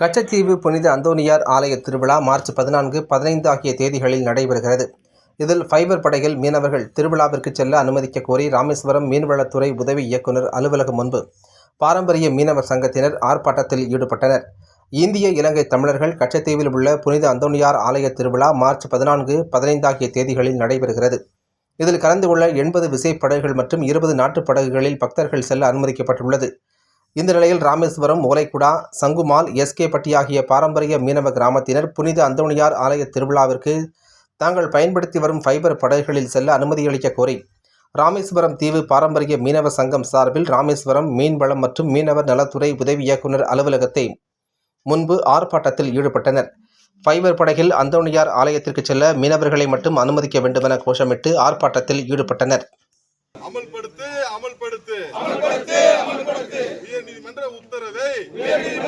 கச்சத்தீவு புனித அந்தோனியார் ஆலய திருவிழா மார்ச் பதினான்கு பதினைந்து ஆகிய தேதிகளில் நடைபெறுகிறது. இதில் ஃபைபர் படைகள் மீனவர்கள் திருவிழாவிற்கு செல்ல அனுமதிக்க கோரி ராமேஸ்வரம் மீன்வளத்துறை உதவி இயக்குனர் அலுவலகம் முன்பு பாரம்பரிய மீனவர் சங்கத்தினர் ஆர்ப்பாட்டத்தில் ஈடுபட்டனர். இந்திய இலங்கை தமிழர்கள் கச்சத்தீவில் உள்ள புனித அந்தோனியார் ஆலய திருவிழா மார்ச் பதினான்கு பதினைந்து ஆகிய தேதிகளில் நடைபெறுகிறது. இதில் கலந்து கொள்ள எண்பது விசைப்படகுகள் மற்றும் இருபது நாட்டுப் படகுகளில் பக்தர்கள் செல்ல அனுமதிக்கப்பட்டுள்ளது. இந்த நிலையில் ராமேஸ்வரம் ஓலைக்குடா சங்குமால் எஸ்கே பட்டி ஆகிய பாரம்பரிய மீனவ கிராமத்தினர் புனித அந்தோணியார் ஆலய திருவிழாவிற்கு தாங்கள் பயன்படுத்தி வரும் ஃபைபர் படகுகளில் செல்ல அனுமதியளிக்க கோரி ராமேஸ்வரம் தீவு பாரம்பரிய மீனவ சங்கம் சார்பில் ராமேஸ்வரம் மீன்வளம் மற்றும் மீனவர் நலத்துறை உதவி இயக்குனர் அலுவலகத்தை முன்பு ஆர்ப்பாட்டத்தில் ஈடுபட்டனர். ஃபைபர் படகில் அந்தோணியார் ஆலயத்திற்கு செல்ல மீனவர்களை மட்டும் அனுமதிக்க வேண்டுமென கோஷமிட்டு ஆர்ப்பாட்டத்தில் ஈடுபட்டனர். அமல்படுத்து அமல்படுத்து. அமல்படுத்து